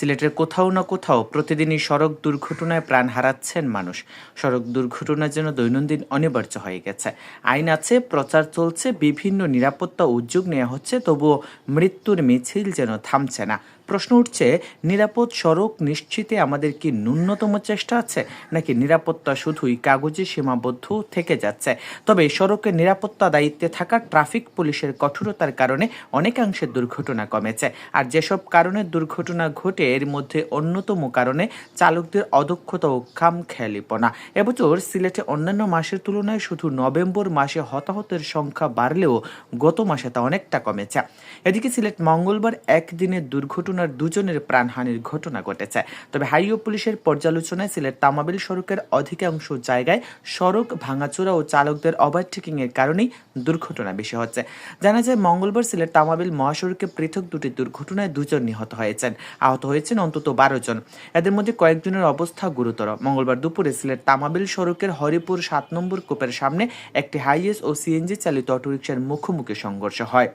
সিলেটের কোথাও না কোথাও প্রতিদিনই সড়ক দুর্ঘটনায় প্রাণ হারাচ্ছেন মানুষ। সড়ক দুর্ঘটনার জন্য দৈনন্দিন অনিবার্য হয়ে গেছে। আইন আছে, প্রচার চলছে, বিভিন্ন নিরাপত্তা উদ্যোগ নেওয়া হচ্ছে, তবুও মৃত্যুর মিছিল যেন থামছে না। প্রশ্ন উঠছে, নিরাপদ সড়ক নিশ্চিতে আমাদের কি ন্যূনতম চেষ্টা আছে? নাকি নিরাপত্তা শুধুই কাগজে সীমাবদ্ধ থেকে যাচ্ছে? তবে সড়কের নিরাপত্তা দায়িত্বে থাকা ট্রাফিক পুলিশের কঠোরতার কারণে অনেকাংশে দুর্ঘটনা কমেছে। আর যেসব কারণে দুর্ঘটনা ঘটে, এর মধ্যে অন্যতম কারণে চালকদের অদক্ষতা ও খামখেয়ালিপনা। এবছর সিলেটে অন্যান্য মাসের তুলনায় শুধু নভেম্বর মাসে হতাহতের সংখ্যা বাড়লেও গত মাসে তা অনেকটা কমেছে। এদিকে সিলেট মঙ্গলবার একদিনের দুর্ঘটনার দুজনের প্রাণহানির ঘটনা ঘটেছে। তবে হাইওয়ে পুলিশের পর্যালোচনায় সিলেট তামাবিল সড়কের অধিকাংশ জায়গায় সড়ক, ভাঙাচোরা ও চালকদের ওভারটেকিং এর কারণেই দুর্ঘটনা বেশি হচ্ছে। জানা যায়, মঙ্গলবার সিলেট তামাবিল মহাসড়কে পৃথক দুটি দুর্ঘটনায় দুজন নিহত হয়েছেন। আহত হয়েছেন অন্তত বারো জন। এদের মধ্যে কয়েকজনের অবস্থা গুরুতর। মঙ্গলবার দুপুরে সিলেট তামাবিল সড়কের হরিপুর সাত নম্বর কোপের সামনে একটি হাইএস ও সিএনজি চালিত অটোরিকশার মুখোমুখি সংঘর্ষ হয়।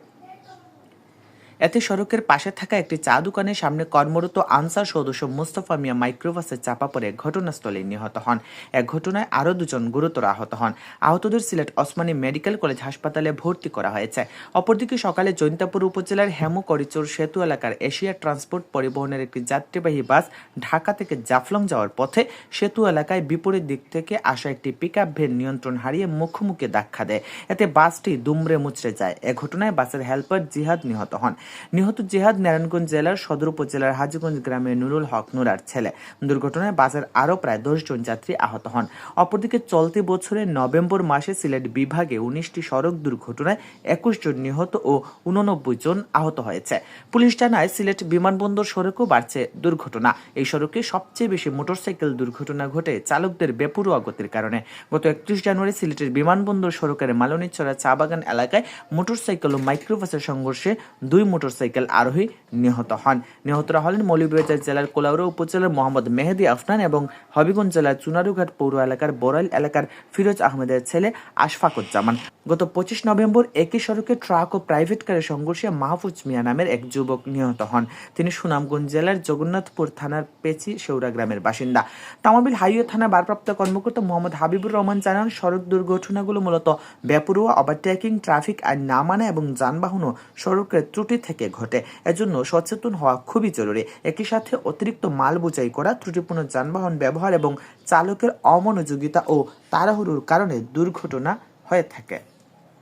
এতে সড়কের পাশে থাকা একটি চা দোকানের সামনে কর্মরত আনসার সদস্য মুস্তফা মিয়া মাইক্রোবাসে চাপা পড়ে ঘটনাস্থলে নিহত হন। এক ঘটনায় আরও দুজন গুরুতর আহত হন। আহতদের সিলেট ওসমানী মেডিকেল কলেজ হাসপাতালে ভর্তি করা হয়েছে। অপরদিকে সকালে জৈন্তাপুর উপজেলার হেমকরিচর সেতু এলাকার এশিয়া ট্রান্সপোর্ট পরিবহনের একটি যাত্রীবাহী বাস ঢাকা থেকে জাফলং যাওয়ার পথে সেতু এলাকায় বিপরীত দিক থেকে আসা একটি পিকআপ ভ্যান নিয়ন্ত্রণ হারিয়ে মুখোমুখি ধাক্কা দেয়। এতে বাসটি দুমড়ে মুচড়ে যায়। এ ঘটনায় বাসের হেল্পার জিহাদ নিহত হন। নিহত জিহাদ নারায়ণগঞ্জ জেলার সদর উপজেলার হাজিগঞ্জ গ্রামের নুরুল হক নুরার ছেলে। দুর্ঘটনায় বাসের আরও প্রায় দশ জন যাত্রী আহত হন। অপরদিকে চলতি বছরের নভেম্বর মাসে সিলেট বিভাগে উনিশটি সড়ক দুর্ঘটনায় একুশ জন নিহত ও উননব্বই জন আহত হয়েছে। পুলিশ জানায়, সিলেট বিমানবন্দর সড়কও বাড়ছে দুর্ঘটনা। এই সড়কে সবচেয়ে বেশি মোটরসাইকেল দুর্ঘটনা ঘটে চালকদের বেপরোয়া গতির কারণে। গত একত্রিশ জানুয়ারি সিলেটের বিমানবন্দর সড়কের মালনীছড়া চা বাগান এলাকায় মোটরসাইকেল ও মাইক্রোবাসের সংঘর্ষে দুই মোটরসাইকেল আরোহী নিহত হন। নিহতরা হলেন মৌলভীবাজার জেলার কোলাউড়া উপজেলার মোহাম্মদ মেহেদি আফনান এবং হবিগঞ্জ জেলার চুনারুঘাট পৌর এলাকার বড়াইল এলাকার ফিরোজ আহমেদের ছেলে আশফাকুজ্জামান। গত পঁচিশ নভেম্বর একই সড়কে ট্রাক ও প্রাইভেট কারের সংঘর্ষে মাহফুজ মিয়া নামের এক যুবক নিহত হন। তিনি সুনামগঞ্জ জেলার জগন্নাথপুর থানার পেচি শেউরা গ্রামের বাসিন্দা। তামাবিল হাইওয়ে থানা ভারপ্রাপ্ত কর্মকর্তা মোহাম্মদ হাবিবুর রহমান জানান, সড়ক দুর্ঘটনাগুলো মূলত বেপরোয়া ওভারটেকিং ট্রাফিক আইন না মানা এবং যানবাহন ও সড়কের ত্রুটি থেকে ঘটে। এজন্য সচেতন হওয়া খুবই জরুরি। একই সাথে অতিরিক্ত মাল বোঝাই করা, ত্রুটিপূর্ণ যানবাহন ব্যবহার এবং চালকের অমনোযোগিতা ও তাড়াহুড়োর কারণে দুর্ঘটনা হয়ে থাকে।